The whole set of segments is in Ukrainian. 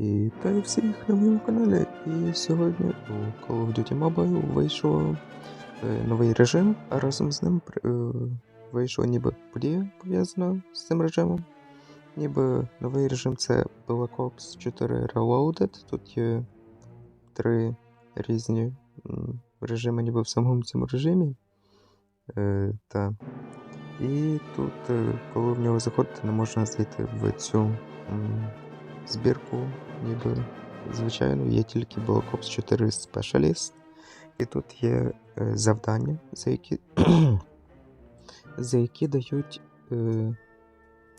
І та й всіх на моєму каналі. І сьогодні у Call of Duty Mobile вийшов е, новий режим, а разом з ним е, вийшла ніби подія пов'язана з цим режимом. Ніби новий режим це Black Ops 4 Reloaded. Тут є три різні режими, ніби в самому цьому режимі. Е, та. І тут, е, коли в нього заходити, не можна зайти в цю збірку, ніби звичайно, є тільки Black Ops 4 Specialist. І тут є е, завдання, за які, за які дають е,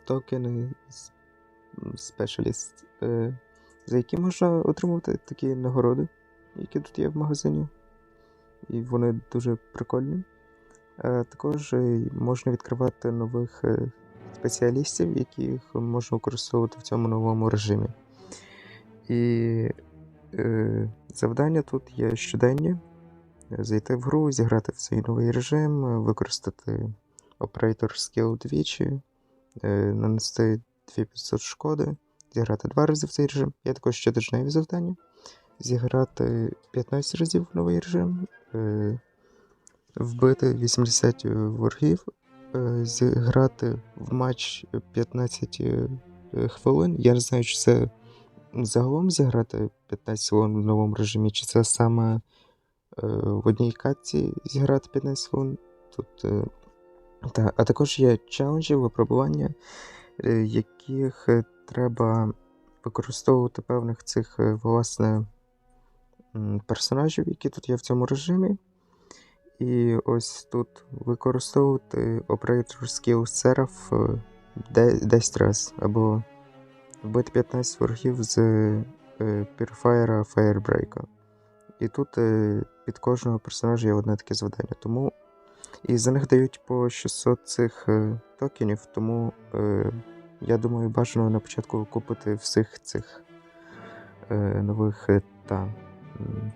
токени Specialist, е, за які можна отримувати такі нагороди, які тут є в магазині. І вони дуже прикольні. Е, Також е, можна відкривати нових спеціалістів, яких можна використовувати в цьому новому режимі. І е, завдання тут є щоденні. Зайти в гру, зіграти в цей новий режим, використати оператор скіл двічі, е, нанести 2500 шкоди, зіграти два рази в цей режим. Є також щотижневі завдання. Зіграти 15 разів в новий режим, е, вбити 80 ворогів, зіграти в матч 15 е, хвилин. Я не знаю, чи це загалом зіграти 15 хвилин в новому режимі, чи це саме е, в одній катці зіграти 15 хвилин. Тут, е, та, а також є челенджі, випробування, е, яких е, треба використовувати певних цих е, власне персонажів, які тут є в цьому режимі. І ось тут використовувати Operator Skill Seraph е, 10 раз, або вбити 15 ворогів з е, Purifier Firebreak. І тут е, під кожного персонажа є одне таке завдання. Тому і за них дають по 600 цих е, токенів, тому е, я думаю, бажано на початку купити всіх цих е, нових е, та,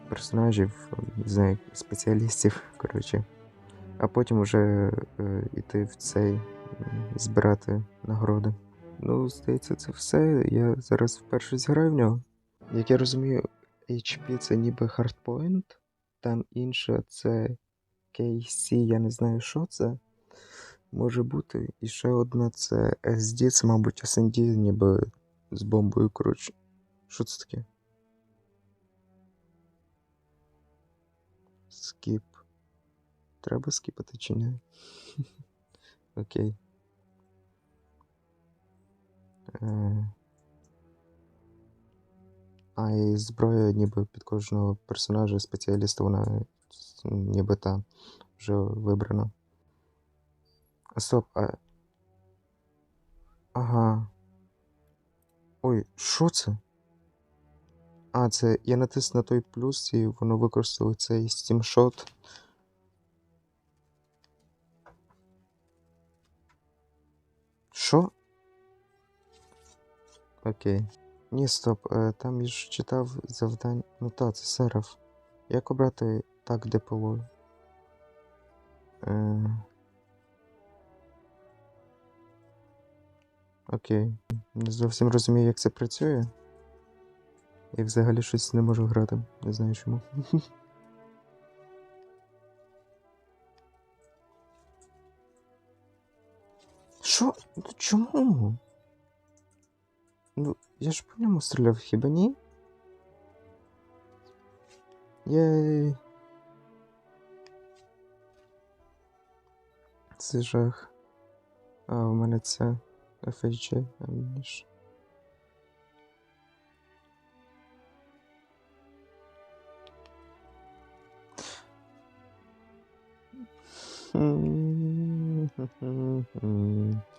персонажів, не знаю, спеціалістів, коротше. А потім вже е, йти в цей збирати нагороди. Ну, здається, це все. Я зараз вперше зіграю в нього. Як я розумію, HP це ніби хардпоінт, там інше це KC, я не знаю, що це. Може бути. І ще одна це SD, це, мабуть, SND, ніби з бомбою, коротше. Що це таке? Скіп. Треба скіпати чи ні? Окей. Е, А і зброя ніби під кожного персонажа спеціаліста, вона ніби та вже вибрана. Стоп, а. Ага. Ой, що це? А, це я натис на той плюс і воно використало цей Shot. Що? Окей. Ні, стоп, е, там я ж читав завдання. Ну та, це сераф. Як обрати так ДПО? Е... Окей. Не зовсім розумію, як це працює. І взагалі щось не можу грати. Не знаю чому. Що? Ну чому? Ну, я ж по ньому стріляв, хіба ні? Єй. Це жах. А, у мене це FHJ, а мені.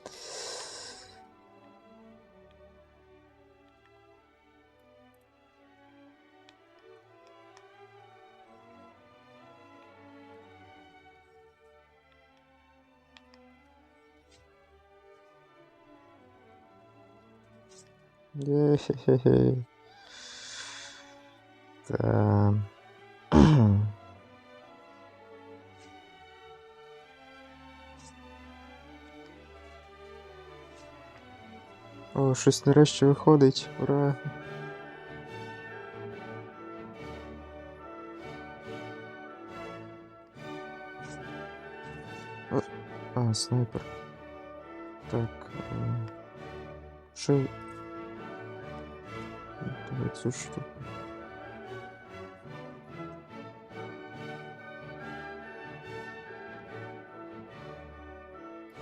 Єхе-хе-хе. Та. О, щось нарешті виходить, ура! А, снайпер. Так. Е, що... Давай цю штуку.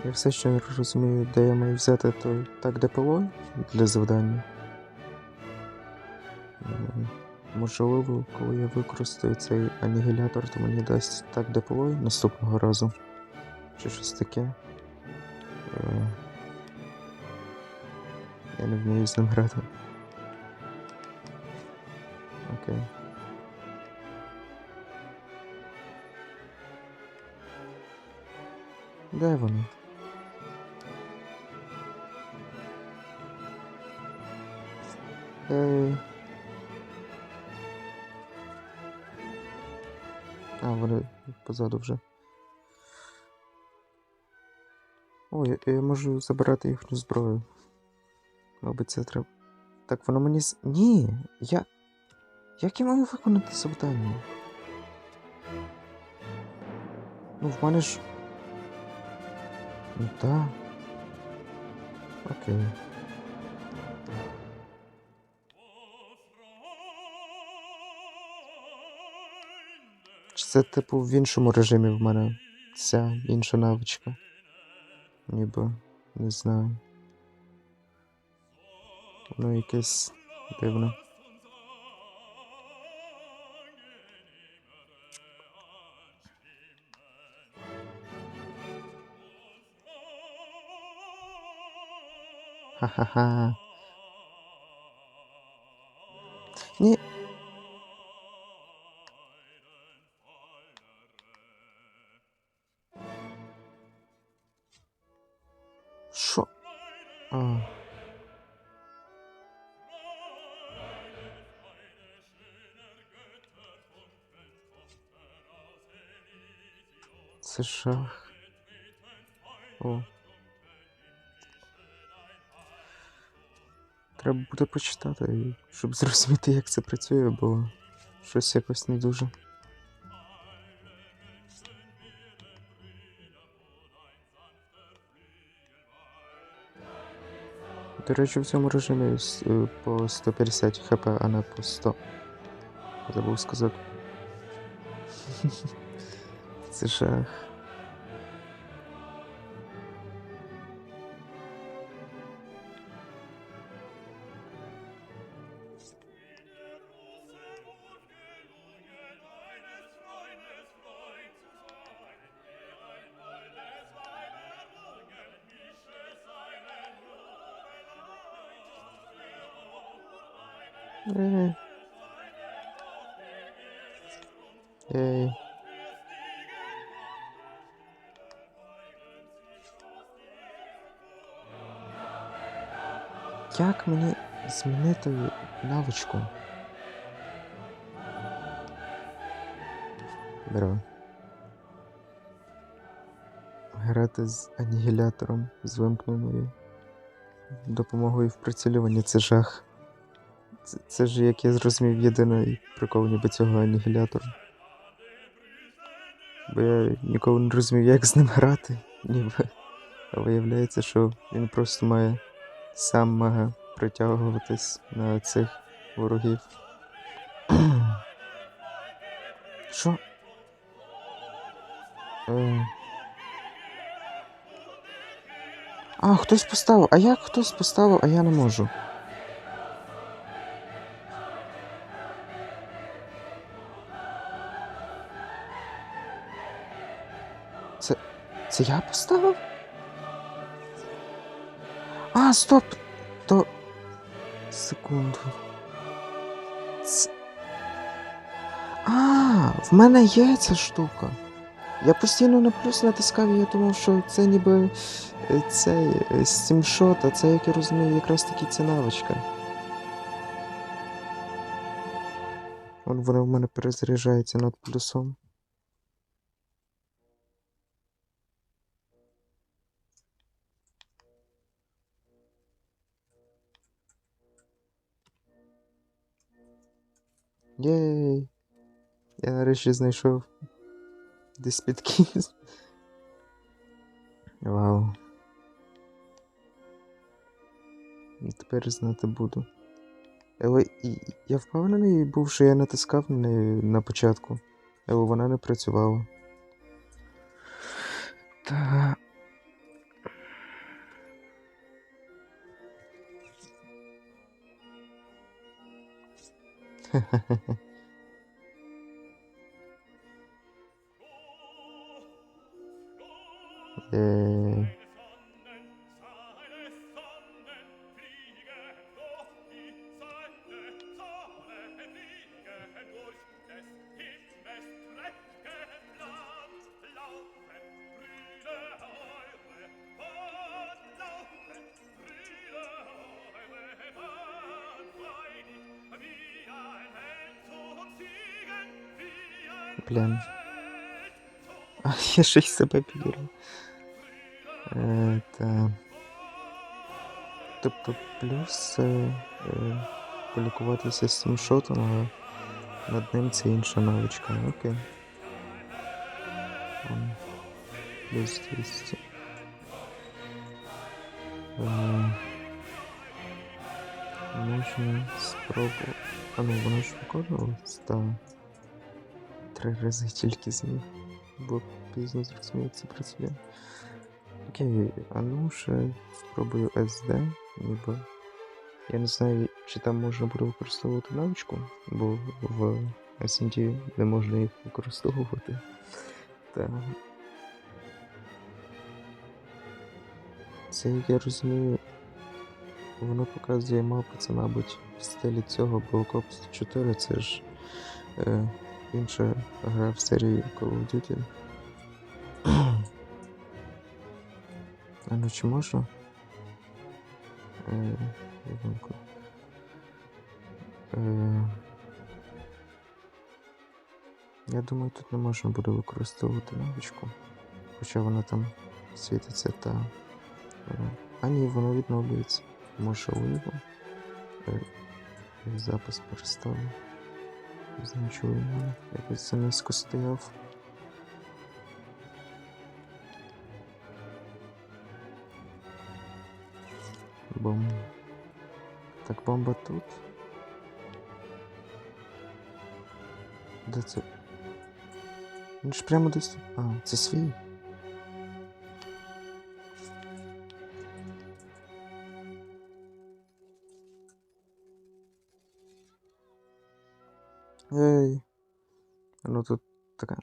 Я все ще не розумію, де я маю взяти той так ДПО для завдання. Можливо, коли я використаю цей анігілятор, то мені дасть так ДПО наступного разу. Чи щось таке. Е, Я не вмію з ним грати. Окей. Де вони? А, вони позаду вже. Ой, я, я можу забирати їхню зброю. Мабуть, це треба. Так, воно мені з. Ні! Я. Як я маю виконати завдання? Ну, в мене ж. Ну так. Окей. Це, типу, в іншому режимі в мене ця інша навичка? Ніби не знаю. Воно якесь дивне. Ха-ха-ха. Ні. Це жах. О. Треба буде почитати, щоб зрозуміти, як це працює, бо щось якось не дуже. До речі, в цьому режимі е, по 150 хп, а не по 100. Забув сказати. Це жах. Як мені змінити навичку? Беру. Грати з анігілятором з вимкненою допомогою в прицілюванні це жах. Це, це ж, як я зрозумів, єдиний прикол ніби цього анігілятора. Бо я ніколи не розумів, як з ним грати, ніби. А виявляється, що він просто має сам мага притягуватись на цих ворогів. Що? Е... А, хтось поставив. А як хтось поставив, а я не можу. Це. Це я поставив? А, стоп! То. Секунду. Ц... А, в мене є ця штука. Я постійно на плюс натискав, я думав, що це ніби е, цей е, стімшот, а це, як я розумію, якраз таки ця навичка. Вон вона в мене перезаряджається над плюсом. Єй! Я нарешті знайшов десь під кінець. Вау. І Тепер знати буду. Але я впевнений був, що я натискав на неї на початку, але вона не працювала. Та. Ей. Блін. А я ще й себе підірвав. Е, та. Тобто плюс е, е, полікуватися з цим шотом, а над ним це інша навичка. Окей. Ем, Плюс 200. Е, можна спробувати. А ну воно ж виконувалось, так. Три рази тільки зміг. Бо пізно зрозумів, це працює. Окей, а ну ще спробую SD, ніби. Я не знаю, чи там можна буде використовувати навичку, бо в SND не можна їх використовувати. Та. Це, як я розумію, воно показує мапу, це, мабуть, в стилі цього Black Ops 4, це ж е, інша гра в серії Call of Duty. А ну чи можна? Е, Е, я думаю, тут не можна буде використовувати навичку. Хоча вона там світиться та. е, А ні, воно відновлюється. Може уйву. Е, запис переставив. Значуємо. Якось це низько стояв. Бом. Так, бомба тут. Де це? Він ж прямо десь. А, це свій. Ей. Ну тут така.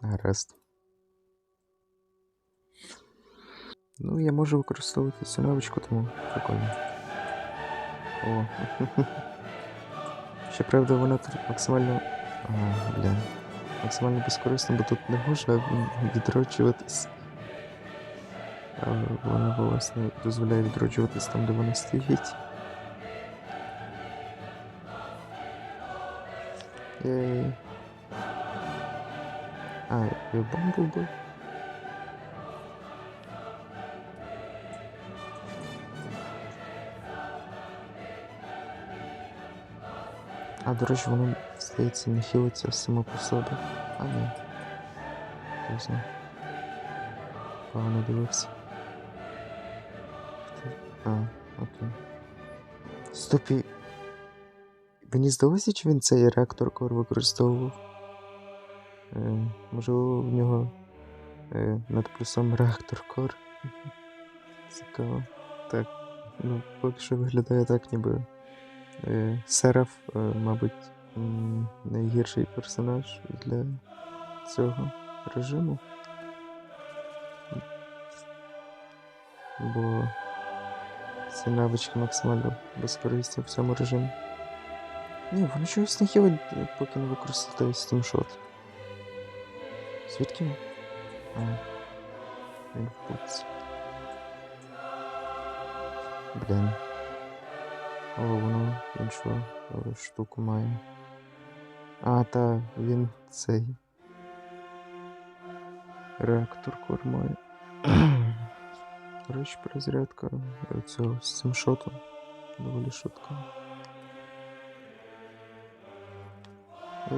Гаразд. Ну, я можу використовувати цю навичку, тому прикольно. О. Щоправда, вона тут максимально. А, бля. Максимально безкорисно, бо тут не можна відроджуватись. Вона, власне, дозволяє відроджуватись там, де вона стоїть. Єй. А, і бомбу був. А, до речі, воно, здається, не хилиться само по собі. А, ні. Поздно. Погано дивився. А, окей. Стопі. Мені здалося, чи він цей реактор кор використовував? Е, можливо, в нього е, над плюсом реактор кор. Цікаво. Так. Ну, поки що виглядає так, ніби Е, Сераф, е, мабуть, найгірший персонаж для цього режиму. Бо ці навички максимально безкорисні в цьому режимі. Ні, воно чогось не хілить, поки не використати Steam Shot. Звідки? А, він в. Блін. О, воно іншу е, штуку має. А, та, він цей. Реактор кор має. До речі, перезарядка е, цього шотом. Доволі швидка. Е,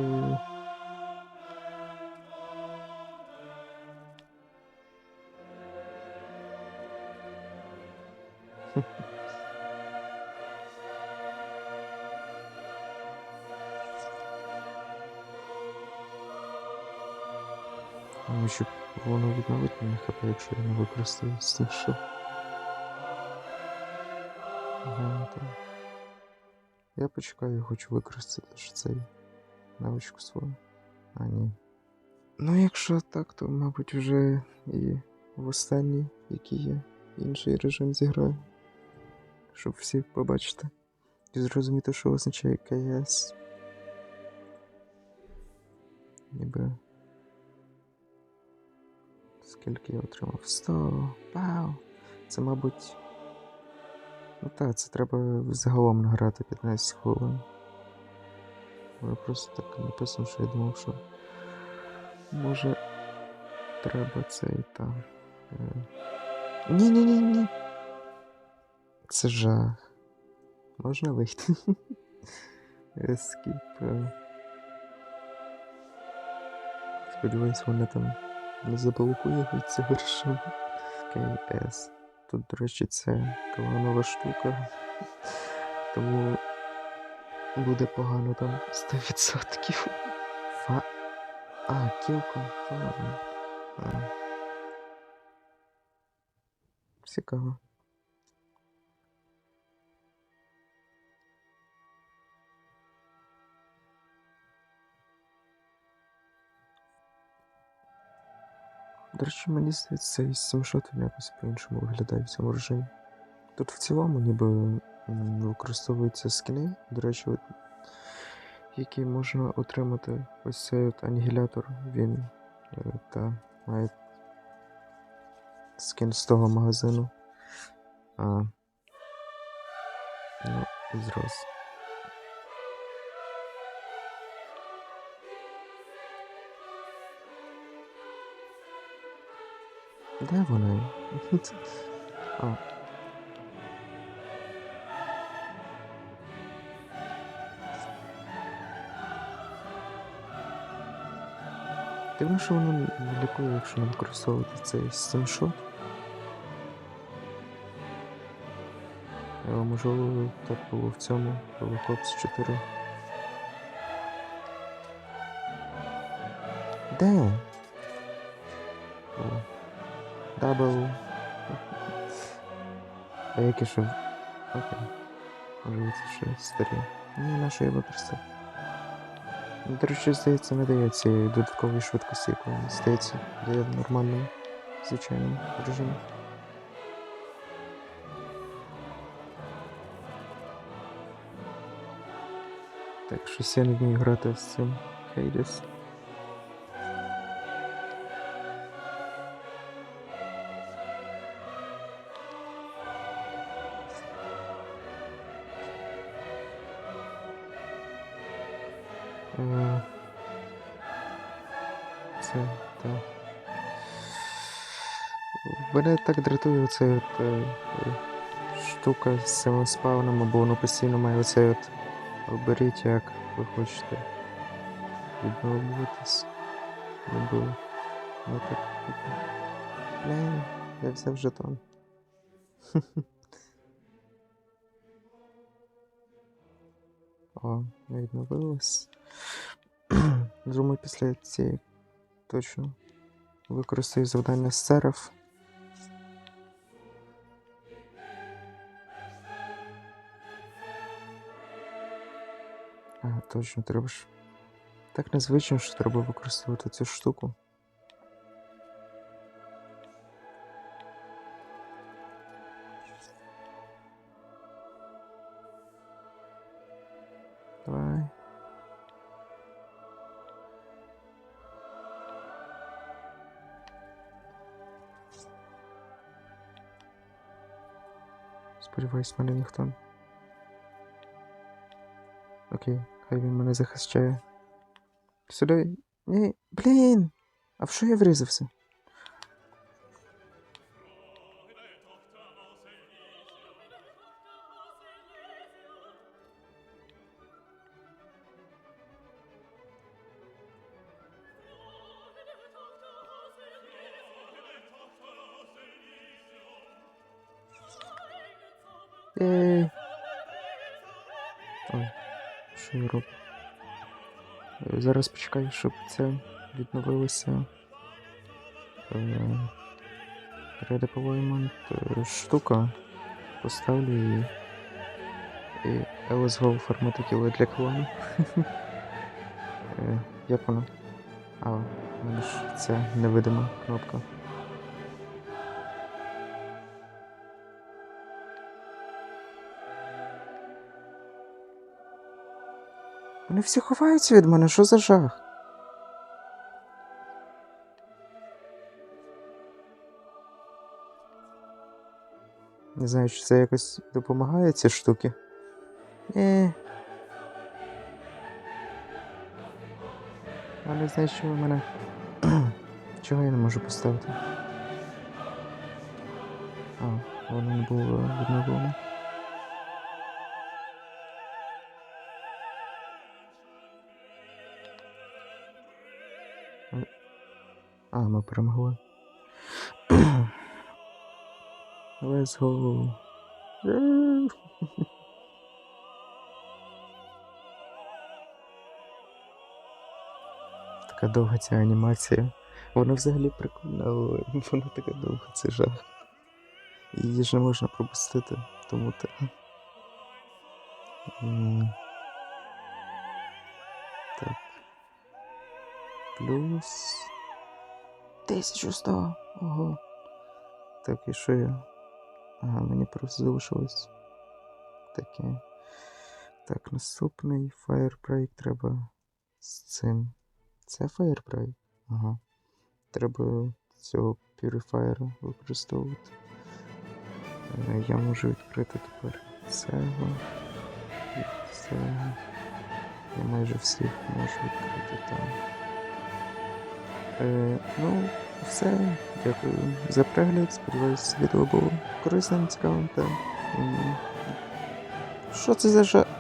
ну, щоб воно відновити мені хп, якщо я не використаю слушав. Я почекаю, хочу використати цей навичку свою. А, ні. Ну, якщо так, то, мабуть, вже і в останній, який є, інший режим зіграю. Щоб всі побачити і зрозуміти, що означає КС. Ніби. Скільки я отримав? 100. Вау! Це, мабуть. Ну так, це треба загалом награти 15 хвилин. Бо просто так написано, що я думав, що. Може. Треба цей там. Ні-ні-ні-ні. Це жах. Можна вийти? Ескіп. е. Сподіваюсь, вона там не заблокує від цього режиму. КС. Тут, до речі, це кланова штука. Тому буде погано там 100%. Фа. А, кілко. Фарм. Цікаво. До речі, мені здається, цей сімшот він якось по-іншому виглядає в цьому режимі. Тут в цілому ніби використовуються скини, до речі, які можна отримати ось цей от анігілятор, він е, та має скін з того магазину. А, ну, зрос. Де вони? А. Дивно, що воно не лікує, якщо не використовувати цей стімшот. Але можливо так було в цьому Ops 4. Де? Дабл. А яке що? Окей. Можливо, це ще старі. Ні, на що я використав. Ну, До речі, здається, не дає цієї додаткової швидкості, яку здається, дає в нормальному, звичайному режимі. Так, щось я не вмію грати з цим Хейдес. Мене так дратує оце от, е, штука з цим бо воно постійно має оцей от оберіть, як ви хочете відновлюватись. Не. Ну так. Не, я взяв жетон. О, не відновилось. Думаю, після цієї точно використаю завдання з серф. А, точно, треба ж. Так незвично, що треба використовувати цю штуку. Давай. Сподіваюсь, мене ніхто. Окей, хай він мене захищає. Сюди. Ні, блін! А в що я врізався? Зараз почекаю, щоб це відновилося. е, redeployment е, штука. Поставлю її. І LSGO форматикіли для клану. Е, Як воно? А, мені мене ж це невидима кнопка. Вони всі ховаються від мене, що за жах? Не знаю, чи це якось допомагає ці штуки. Е. Але знаєш, що в мене. Чого я не можу поставити? А, воно не було відновлено. А, ми перемогли. Let's go. Така довга ця анімація. Вона взагалі прикольна, але вона така довга, це жах. Її ж не можна пропустити, тому так. Так. Плюс. 1100. Ого. Так, і що я? Ага, мені просто залишилось таке. Так, наступний Firebreak треба з цим. Це Firebreak? Ага. Треба цього Purifier використовувати. Е, Я можу відкрити тепер цього. І цього. Я майже всіх можу відкрити там. Е, ну, все. Дякую за перегляд. Сподіваюся, відео було корисним, цікавим та. Що це за жа...